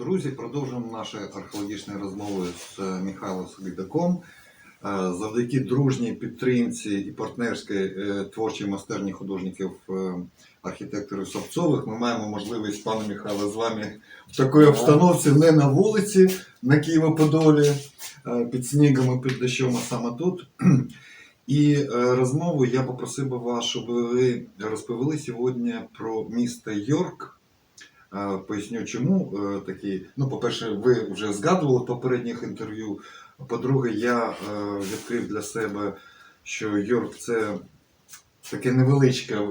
Друзі! Продовжуємо наші археологічні розмови з е, Михайлом Слідаком. Е, Завдяки дружній підтримці і партнерській е, творчій майстерні художників архітекторів Савцових ми маємо можливість, пане Михайло, з вами в такій обстановці не на вулиці на Києво-Подолі під снігом і під дощом, а саме тут. І розмову я попросив би вас, щоб ви розповіли сьогодні про місто Йорк. Е, Поясню, чому е, такі. Ну, по-перше, ви вже згадували попередніх інтерв'ю. По-друге, я е, відкрив для себе, що Йорк це таке невеличке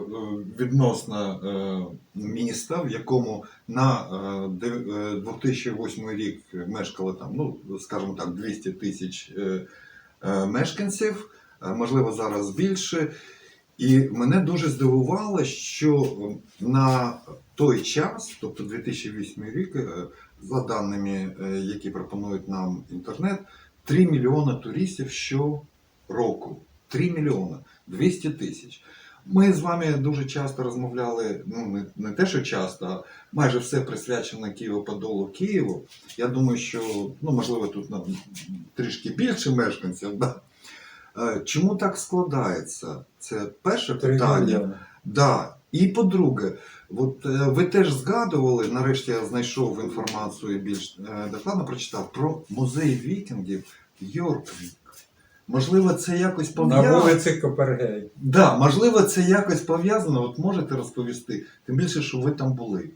відносно місто, в якому на е, де- е, 2008 рік мешкало там, ну, скажімо так, 200 тисяч мешканців, можливо, зараз більше. І мене дуже здивувало, що на той час, тобто 2008 рік, е, за даними, е, які пропонують нам інтернет, 3 мільйони туристів щороку. 3 мільйони 200 тисяч. Ми з вами дуже часто розмовляли, ну не, не те, що часто, а майже все присвячено Києво-Подолу Києву. Я думаю, що ну, можливо тут ну, трішки більше мешканців. Да? Е, Чому так складається? Це перше питання. Да. І по-друге, от е, ви теж згадували, нарешті я знайшов інформацію більш е, докладно прочитав про музей вікінгів Йорквік. Можливо, це якось На пов'язано. вулиці Копергей. Да, можливо, це якось пов'язано. От можете розповісти. Тим більше, що ви там були.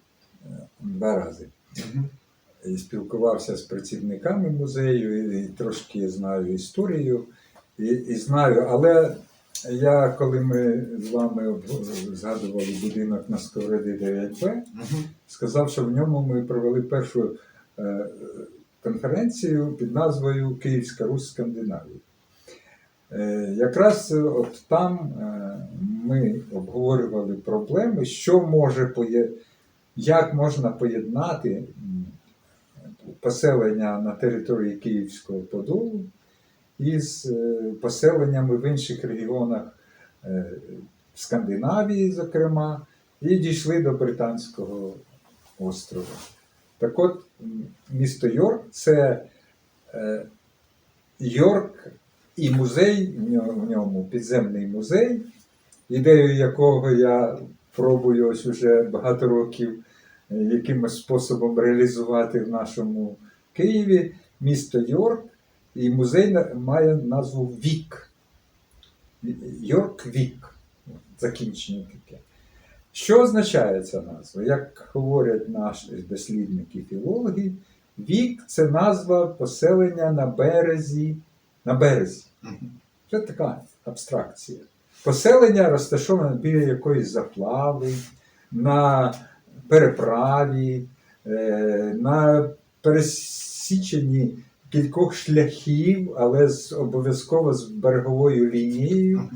Два рази. І спілкувався з працівниками музею, і, і трошки знаю історію, і, і знаю, але я, коли ми з вами згадували будинок на Сковороді 9Б, сказав, що в ньому ми провели першу е, конференцію під назвою Київська Русь Скандинавії. Е, якраз е, от там ми обговорювали проблеми, що може поє... як можна поєднати поселення на території Київського Подолу із е, поселеннями в інших регіонах е, Скандинавії, зокрема, і дійшли до Британського острова. Так от, місто Йорк це е, Йорк і музей, в ньому підземний музей, ідею якого я пробую ось уже багато років якимось способом реалізувати в нашому Києві. Місто Йорк і музей має назву Вік. Йорк Вік. Закінчення таке. Що означає ця назва? Як говорять наші дослідники філологи, вік це назва поселення на березі. На березі. Це така абстракція. Поселення розташоване біля якоїсь заплави, на переправі, е, на пересіченні кількох шляхів, але з, обов'язково з береговою лінією.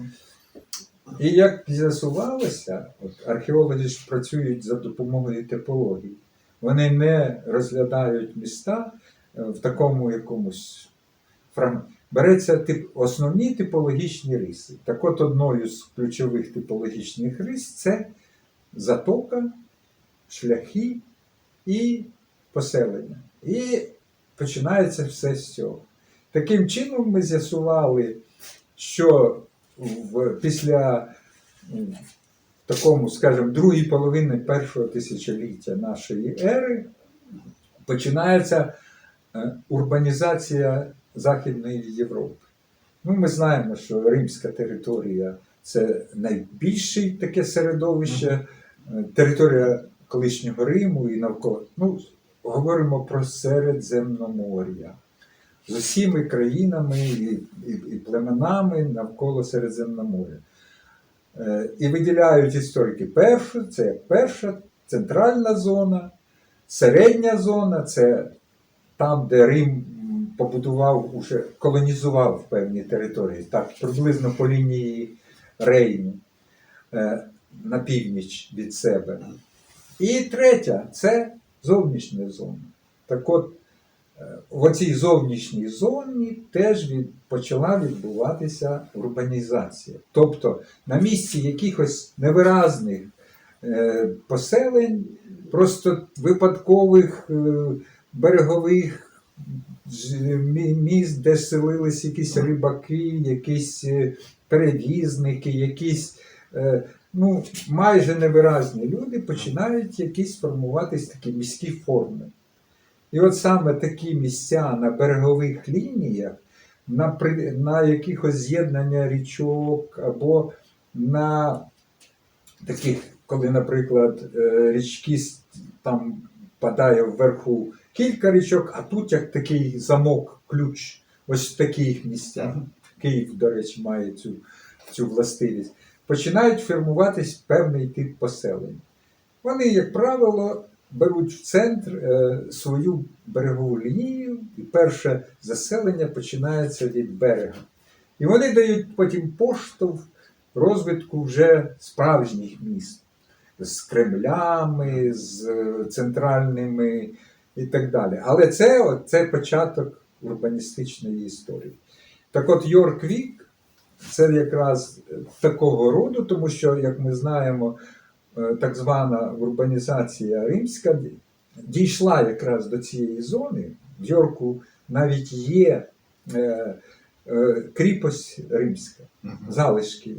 І як з'ясувалося, археологи ж працюють за допомогою типології. Вони не розглядають міста е, в такому якомусь фрагменті. Береться тип, основні типологічні риси. Так от одною з ключових типологічних рис це затока, шляхи і поселення. І починається все з цього. Таким чином ми з'ясували, що в, після такому, скажімо, другій половини першого тисячоліття нашої ери починається е, урбанізація Західної Європи. Ну, ми знаємо, що Римська територія це найбільше таке середовище, е, територія колишнього Риму і навколо. Ну, говоримо про Середземномор'я з усіми країнами і, і, і племенами навколо Середземноморя. Е, І виділяють історики першу, це перша центральна зона, середня зона це там, де Рим побудував, уже колонізував певні території, так, приблизно по лінії Рейну е, на північ від себе. І третя це зовнішня зона. Так от, е, в оцій зовнішній зоні теж від, почала відбуватися урбанізація. Тобто на місці якихось невиразних е, поселень просто випадкових е, берегових міст, де селились якісь рибаки, якісь е, перевізники, якісь е, ну, майже невиразні люди починають якісь формуватись такі міські форми. І от саме такі місця на берегових лініях, на, на якихось з'єднання річок або на таких, коли, наприклад, е, річки там падає вверху кілька річок, а тут як такий замок, ключ, ось в таких місцях. Київ, до речі, має цю, цю властивість. Починають формуватись певний тип поселень. Вони, як правило, беруть в центр е, свою берегову лінію, і перше заселення починається від берега. І вони дають потім поштовх розвитку вже справжніх міст з Кремлями, з е, центральними і так далі. Але це, це початок урбаністичної історії. Так от Йорк-Вік це якраз такого роду, тому що, як ми знаємо, е, так звана урбанізація римська дійшла якраз до цієї зони. В Йорку навіть є е, е, кріпость римська Мгм. залишки.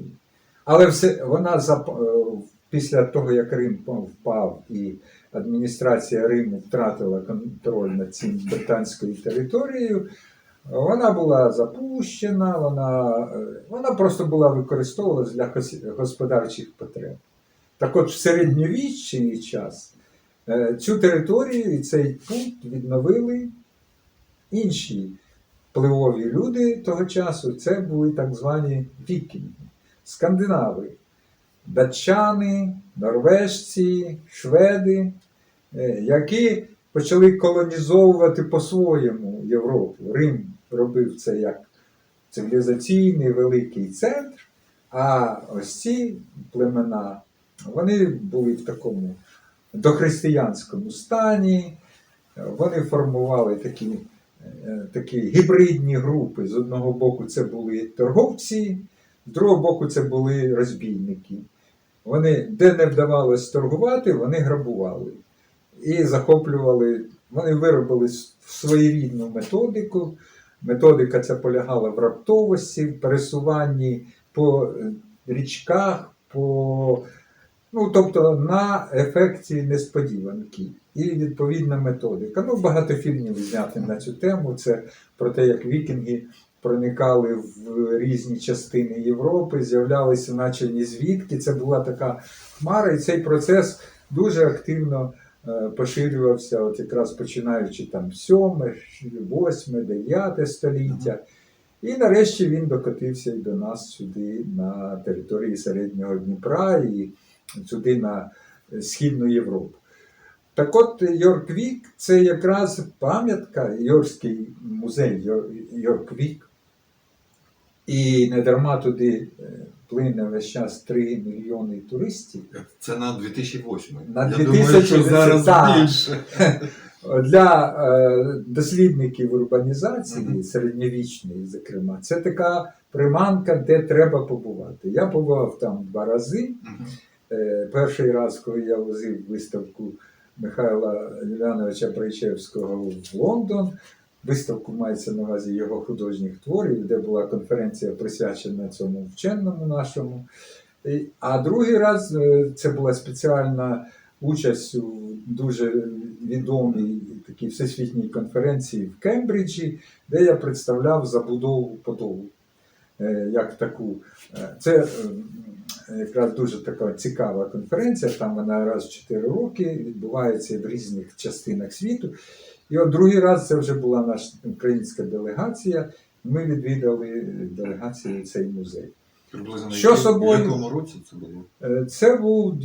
Але все, вона зап- е, після того, як Рим впав і адміністрація Риму втратила контроль над цим британською територією, вона була запущена, вона, е, вона просто була використовувалась для господарчих потреб. Так от, в середньовічний час е, цю територію і цей пункт відновили інші впливові люди того часу. Це були так звані вікінги, скандинави, датчани, норвежці, шведи, е, які почали колонізовувати по-своєму Європу. Рим робив це як цивілізаційний великий центр, а ось ці племена вони були в такому дохристиянському стані, вони формували такі, е, такі гібридні групи. З одного боку, це були торговці, з другого боку, це були розбійники. Вони, де не вдавалось торгувати, вони грабували і захоплювали. Вони виробили своєрідну методику. Методика ця полягала в раптовості, в пересуванні по е, річках, по, ну, тобто на ефекті несподіванки. І відповідна методика. Ну, багато фільмів зняти на цю тему. Це про те, як вікінги проникали в різні частини Європи, з'являлися, наче ні звідки. Це була така хмара, і цей процес дуже активно поширювався, от якраз починаючи там 7, 8, 9 століття. І нарешті він докотився і до нас сюди, на території Середнього Дніпра і сюди на Східну Європу. Так от Йорквік це якраз пам'ятка, Йоркський музей Йорквік. І не дарма туди е, плине весь час 3 мільйони туристів. Це на 2008. На Я думаю, що зараз так. більше. Для е, дослідників урбанізації, Мгм. середньовічної, зокрема, це така приманка, де треба побувати. Я побував там два рази. Мгм. Е, перший раз, коли я возив виставку Михайла Юляновича Брайчевського в Лондон, виставку мається на увазі його художніх творів, де була конференція присвячена цьому вченому нашому. А другий раз е, це була спеціальна участь у дуже відомій такій всесвітній конференції в Кембриджі, де я представляв забудову Подолу. Е, Як таку. Е, Це якраз дуже така цікава конференція. Там вона раз в 4 роки відбувається в різних частинах світу. І от другий раз це вже була наша українська делегація. Ми відвідали делегацією цей музей. Приблизно Що собою? В якому році це було? Е, Це був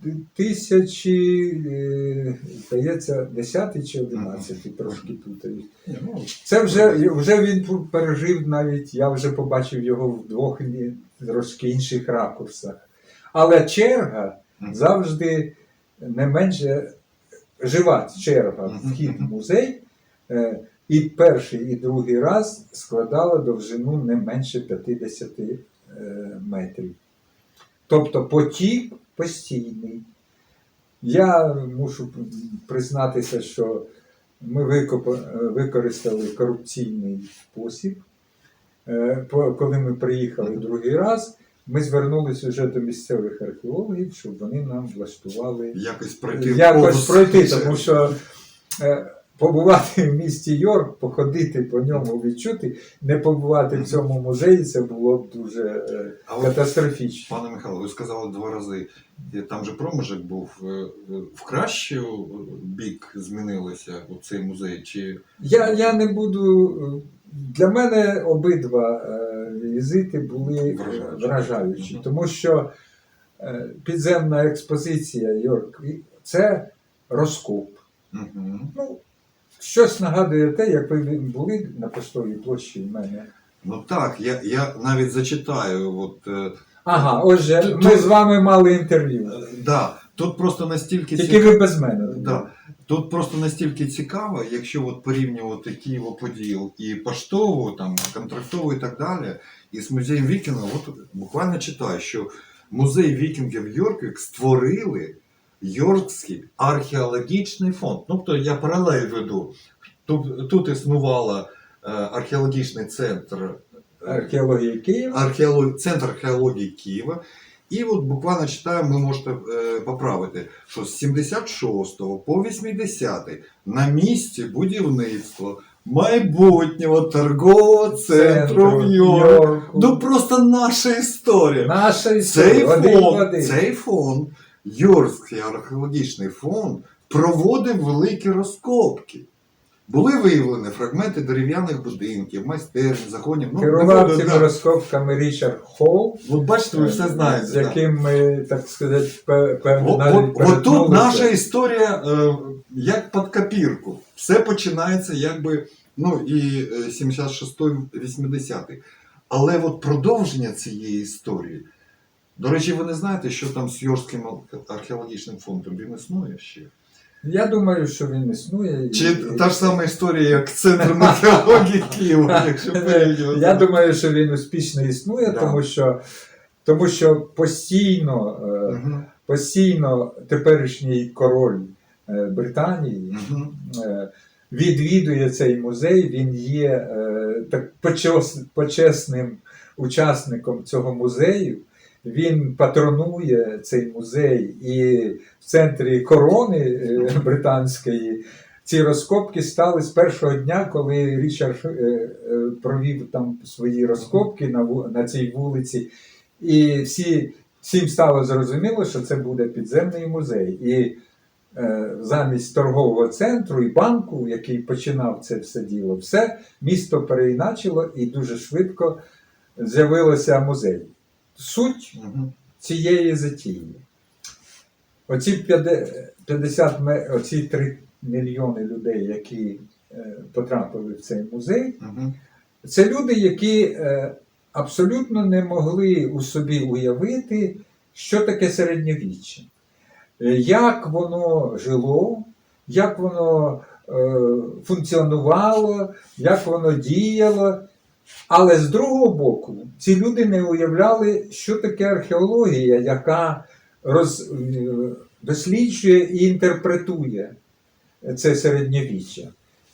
2000, е, здається, 10 чи 11, трошки плутаю. Ну, Це вже, вже він пережив навіть, я вже побачив його в двох трошки інших ракурсах. Але черга завжди не менше жива черга вхід в музей. е, І перший, і другий раз складала довжину не менше 50 е, метрів. Тобто потік постійний. Я мушу признатися, що ми використали корупційний спосіб. Е, Коли ми приїхали другий раз, ми звернулися вже до місцевих археологів, щоб вони нам влаштували Якось пройти якось пройти, тому що е, побувати в місті Йорк, походити по ньому, відчути, не побувати в цьому музеї, це було б дуже е, А от, катастрофічно. пане Михайло, ви сказали два рази. Там же проміжок був е, е, в кращу е, бік змінилося у цей музей, чи Я, я не буду. Е, Для мене обидва е, візити були Вражаючі. тому що е, підземна експозиція Йорк це розкоп. Угу. Ну, щось нагадує те, як ви були на поштовій площі в мене. Ну так, я, я навіть зачитаю. От, е, Ага, отже, Тут- ми з вами мали інтерв'ю. е, да, тут просто настільки Тільки ви без мене. Да. Тут просто настільки цікаво, якщо от порівнювати Києво-Поділ і поштову, там, контрактову і так далі, і з музеєм вікінгів, от буквально читаю, що музей вікінгів Йорквік створили Йоркський археологічний фонд. Ну, Тобто я паралель веду. Тут, тут існувала е, археологічний центр е, Археологія Києва. археолог... Центр археології Києва. І от буквально читаємо, ви можете е, поправити, що з 76 по 80 на місці будівництва майбутнього торгового центру в Йорку. Ну просто наша історія. Наша Цей. Один в фонд, один. цей фонд, Йоркський археологічний фонд, проводив великі розкопки. Були виявлені фрагменти дерев'яних будинків, майстерні, законів. Ну, Керував цими да. розкопками Річард Холл, От бачите, ви все знаєте. з да. яким ми, так сказати, певно, навіть от, от тут наша історія е, як під копірку. Все починається якби, ну і е, 76-80. Але от продовження цієї історії. До речі, ви не знаєте, що там з Йорським археологічним фондом він існує ще? Я думаю, що він існує. і- Чи та ж сама історія, як Центр археології Києва, якщо порівнювати? Я думаю, що він успішно існує, Да. тому що, тому що постійно, Мгм, постійно теперішній король е, Британії е, відвідує цей музей. Він є так почесним учасником цього музею. Він патронує цей музей, і в центрі корони е, британської ці розкопки стали з першого дня, коли Річард е, е, провів там свої розкопки на, на цій вулиці. І всі, всім стало зрозуміло, що це буде підземний музей. І замість торгового центру і банку, який починав це все діло, все місто переіначило і дуже швидко з'явилося музей. Суть цієї затії. Оці 50, 50 оці 3 мільйони людей, які е, потрапили в цей музей, це люди, які е, абсолютно не могли у собі уявити, що таке середньовіччя, Е, як воно жило, як воно функціонувало, як воно діяло. Але з другого боку, ці люди не уявляли, що таке археологія, яка роз, е, досліджує і інтерпретує це середньовіччя.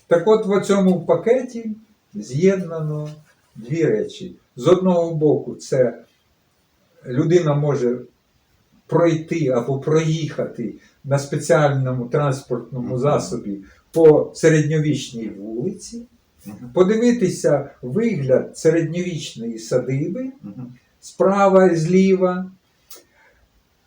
Так от в цьому пакеті з'єднано дві речі. З одного боку, це людина може пройти або проїхати на спеціальному транспортному засобі по середньовічній вулиці. Подивитися вигляд середньовічної садиби справа і зліва,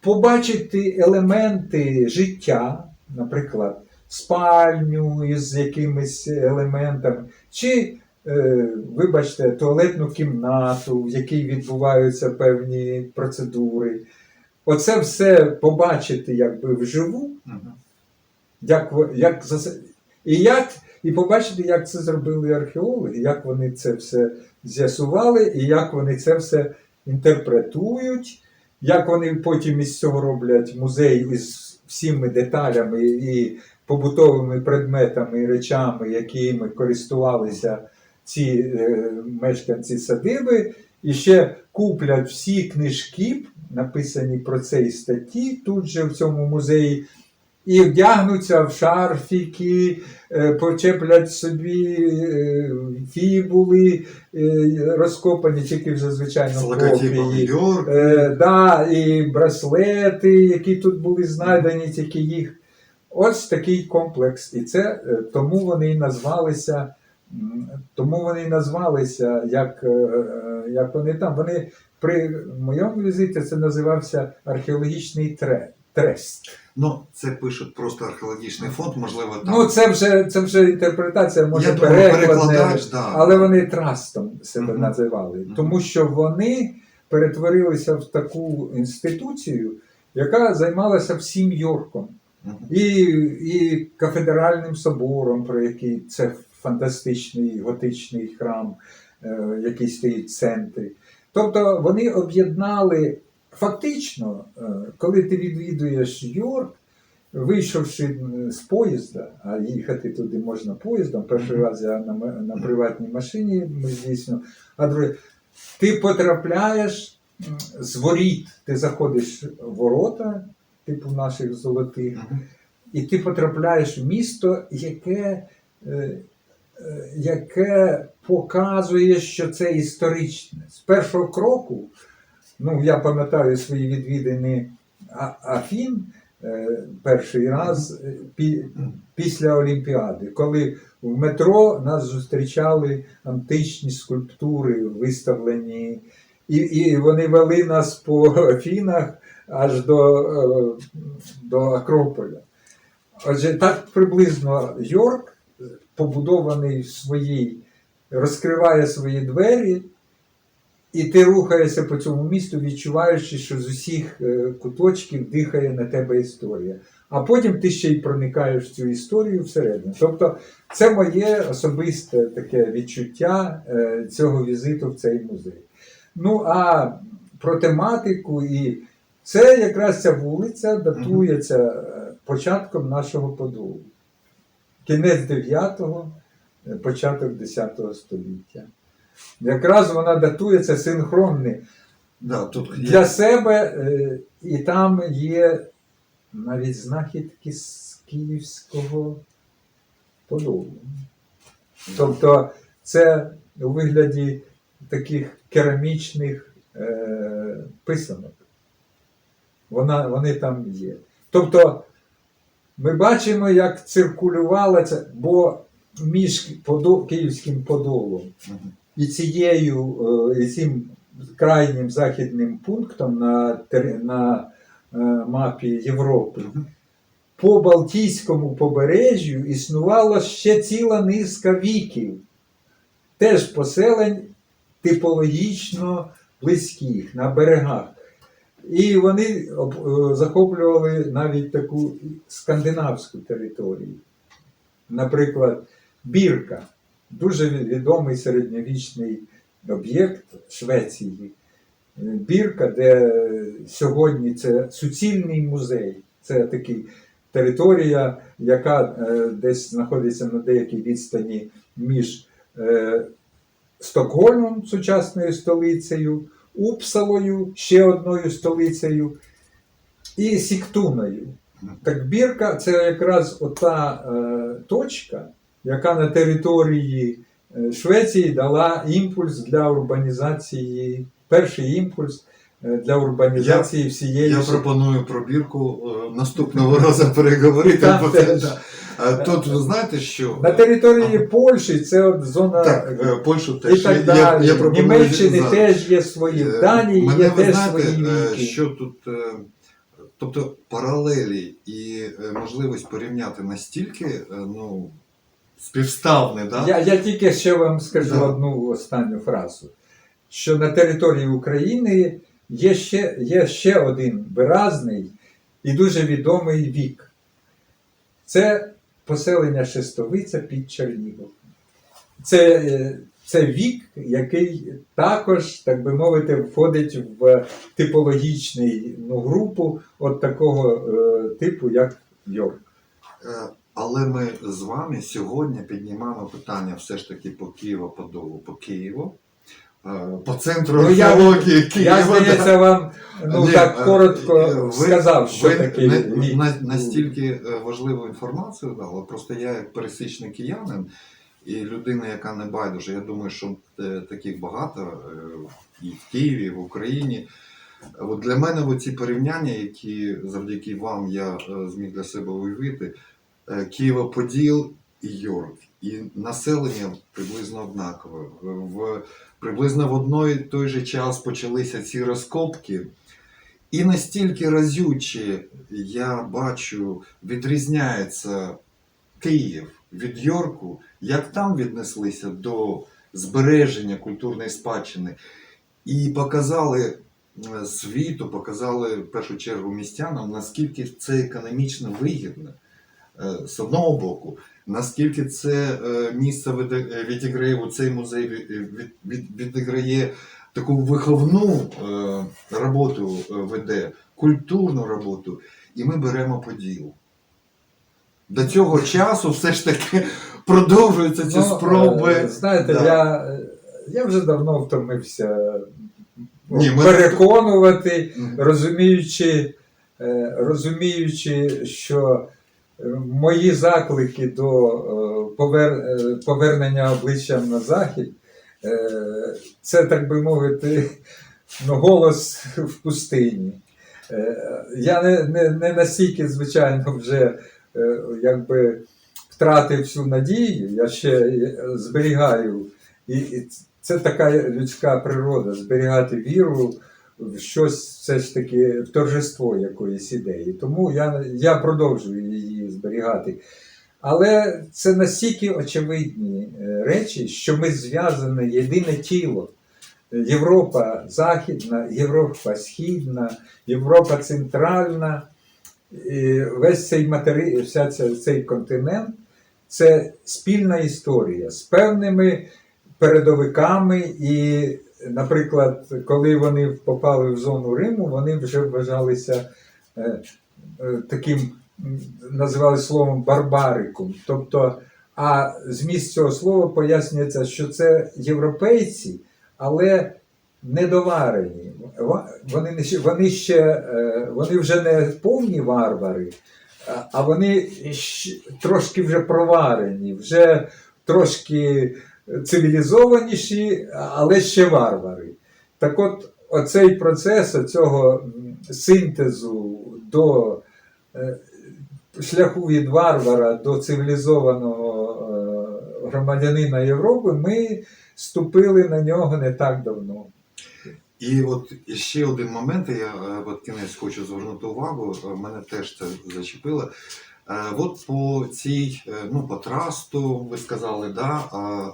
побачити елементи життя, наприклад, спальню із якимись елементами, чи, е, вибачте, туалетну кімнату, в якій відбуваються певні процедури. Оце все побачити якби вживу, як, як і як і побачити, як це зробили археологи, як вони це все з'ясували, і як вони це все інтерпретують, як вони потім із цього роблять музей із всіми деталями і побутовими предметами і речами, якими користувалися ці е, мешканці садиби, і ще куплять всі книжки, написані про це і статті тут же в цьому музеї, і вдягнуться в шарфіки, е, почеплять собі е, фібули, е, розкопані тільки вже, звичайно, копії. Да, і браслети, які тут були знайдені, тільки їх. Ось такий комплекс. І це тому вони і назвалися. Тому вони і назвалися, як, як вони там. Вони при моєму візиті це називався археологічний тре, трест. Ну, це пишуть просто археологічний фонд, можливо, там. Ну, це вже, це вже інтерпретація, може перекладне, да. але вони трастом себе Мгм. називали, Мгм. тому що вони перетворилися в таку інституцію, яка займалася всім Йорком. Мгм. І, і кафедральним собором, про який це фантастичний готичний храм, е, який стоїть в центрі. Тобто вони об'єднали фактично, е, коли ти відвідуєш Йорк, вийшовши з поїзда, а їхати туди можна поїздом. Перший раз я на, на приватній машині ми здійсно, а другий, ти потрапляєш з воріт, ти заходиш в ворота, типу наших золотих. І ти потрапляєш в місто, яке, е, е, яке показує, що це історичне. З першого кроку, ну я пам'ятаю свої відвідини Афін е, перший раз е, після Олімпіади, коли в метро нас зустрічали античні скульптури, виставлені, і, і вони вели нас по Афінах аж до, е, до Акрополя. Отже, так приблизно Йорк, побудований в своїй, розкриває свої двері, і ти рухаєшся по цьому місту, відчуваючи, що з усіх е, куточків дихає на тебе історія. А потім ти ще й проникаєш в цю історію всередину. Тобто, це моє особисте таке відчуття е, цього візиту в цей музей. Ну а про тематику і це якраз ця вулиця датується е, початком нашого подолу. Кінець 9-го, е, початок 10 століття. Якраз вона датується синхронне Да, тут для себе, е, і там є навіть знахідки з Київського подолу. Тобто це у вигляді таких керамічних е, писанок. Вона, вони там є. Тобто ми бачимо, як циркулювала це, бо між подо, Київським подолом. І цією е, і цим крайнім західним пунктом на, на е, мапі Європи по Балтійському побережжю існувала ще ціла низка віків, теж поселень типологічно близьких на берегах. І вони е, захоплювали навіть таку скандинавську територію. Наприклад, Бірка, дуже відомий середньовічний об'єкт Швеції. Е, Бірка, де сьогодні це суцільний музей. Це такий територія, яка е, десь знаходиться на деякій відстані між е, Стокгольмом, сучасною столицею, Упсалою, ще одною столицею, і Сіктуною. Так бірка це якраз ота е, точка, яка на території е, Швеції дала імпульс для урбанізації, перший імпульс е, для урбанізації всієї. Я пропоную про бірку е, наступного разу переговорити. Там бо це- теж. да. Тут ви знаєте, що На території Ага. Польщі це от зона так, Польщу і так далі. я, я пропоную Німеччини за- теж є свої, в Данії Мене є ви теж знаєте, свої віки. що тут, тобто паралелі і можливість порівняти настільки ну, співставне, да? Я, я тільки ще вам скажу Да. одну останню фразу: що на території України є ще, є ще один виразний і дуже відомий вік. Це поселення Шестовиця під Чернігов. Це, е, це вік, який також, так би мовити, входить в типологічний ну, групу от такого е, типу, як Йорк. Але ми з вами сьогодні піднімаємо питання все ж таки по Києво-Подолу, по Києву. е, по центру Ну, я- археології Києва. Я, да. здається, вам ну, Ні, так е, коротко ви- сказав, що ви таке. не- на- настільки е, важливу інформацію дали. Просто я як пересічний киянин і людина, яка не байдуже, я думаю, що таких багато і в Києві, і в Україні. От для мене ці порівняння, які завдяки вам я зміг для себе уявити, Києво-Поділ і Йорк, і населення приблизно однакове. В, приблизно в одной той же час почалися ці розкопки. І настільки разюче я бачу, відрізняється Київ від Йорку, як там віднеслися до збереження культурної спадщини, і показали е, світу, показали в першу чергу містянам, наскільки це економічно вигідно е, з одного боку, наскільки це е, місце е, відіграє, у цей музей від- від- від- відіграє таку виховну е, роботу е, веде, культурну роботу, і ми беремо поділ. До цього часу все ж таки продовжуються ці Ну, спроби. е, Знаєте, Да. я, е, я вже давно втомився Ні, ми- переконувати, розуміючи, е, розуміючи, що е, мої заклики до е, е, повернення обличчям на захід, е, це, так би мовити, ну, голос в пустині. Я не, не, не настільки, звичайно, вже якби втратив всю надію, я ще зберігаю. І це така людська природа зберігати віру в щось все ж таки торжество якоїсь ідеї. Тому я, я продовжую її зберігати. Але це настільки очевидні е, речі, що ми зв'язане єдине тіло. Європа Західна, Європа Східна, Європа Центральна, і весь цей матери, вся ця, цей континент це спільна історія з певними передовиками. І, наприклад, коли вони попали в зону Риму, вони вже вважалися е, е, таким, називали словом барбариком. Тобто, а зміст цього слова пояснюється, що це європейці, але недоварені. Вони, вони ще е, вони вже не повні варвари, а вони трошки вже проварені, вже трошки цивілізованіші, але ще варвари. Так от, оцей процес цього синтезу до е, шляху від варвара до цивілізованого е, громадянина Європи, ми ступили на нього не так давно. І от ще один момент, я е, от кінець хочу звернути увагу, е, мене теж це зачепило. Е, От по цій, е, ну, по трасту, ви сказали, да,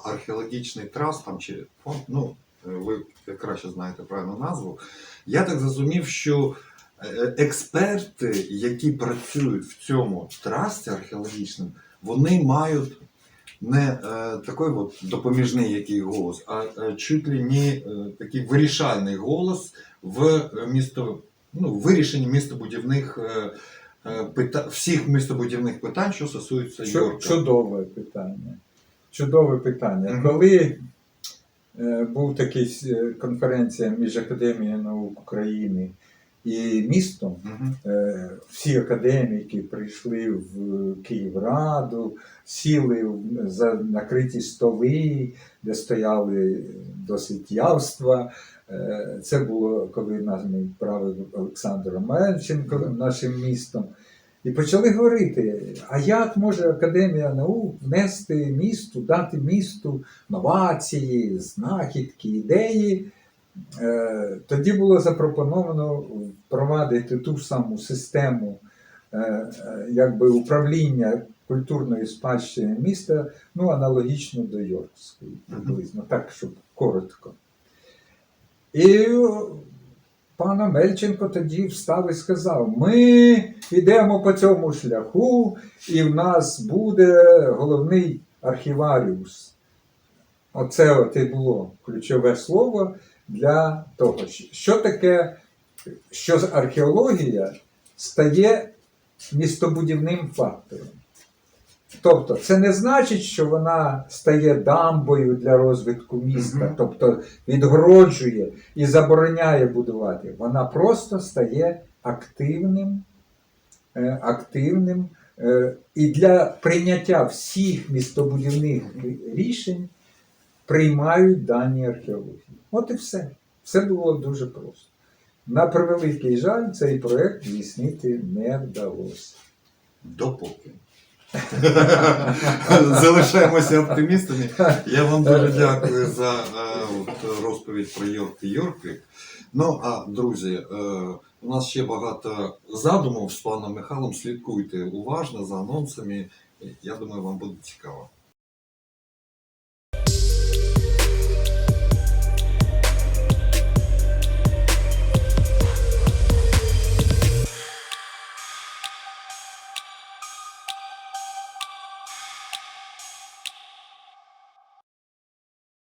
археологічний траст там чи ну, е, ви краще знаєте правильну назву. Я так зрозумів, що експерти, які працюють в цьому трасті археологічному, вони мають не такий от допоміжний який голос, а чуть ли не такий вирішальний голос в місто, ну, вирішенні містобудівних пита, всіх містобудівних питань, що стосуються Йорка. Чудове питання. Чудове питання. Мгм. Коли е, був такий е, конференція між Академією наук України і містом, Мгм. Е, всі академіки прийшли в Київраду, сіли за накриті столи, де стояли досить явства. Е, Це було, коли нами правив Олександр Мельченко нашим містом. І почали говорити: а як може Академія наук внести місту, дати місту новації, знахідки, ідеї? Е, Тоді було запропоновано впровадити ту ж саму систему е, якби управління культурної спадщини міста, ну, аналогічно до Йоркської, приблизно, так, щоб коротко. І е, пан Амельченко тоді встав і сказав: ми йдемо по цьому шляху, і в нас буде головний архіваріус. Оце от і було ключове слово для того, що таке, що археологія стає містобудівним фактором. Тобто, це не значить, що вона стає дамбою для розвитку міста, Мгм. тобто відгороджує і забороняє будувати. Вона просто стає активним, е, активним е, і для прийняття всіх містобудівних рішень приймають дані археології. От і все. Все було дуже просто. На превеликий жаль, цей проект здійснити не вдалося. Допоки. Залишаємося оптимістами. Я вам дуже дякую за е, розповідь про Йорк і Йорквік. Ну а друзі, е, у нас ще багато задумів з паном Михайлом. Слідкуйте уважно за анонсами. Я думаю, вам буде цікаво.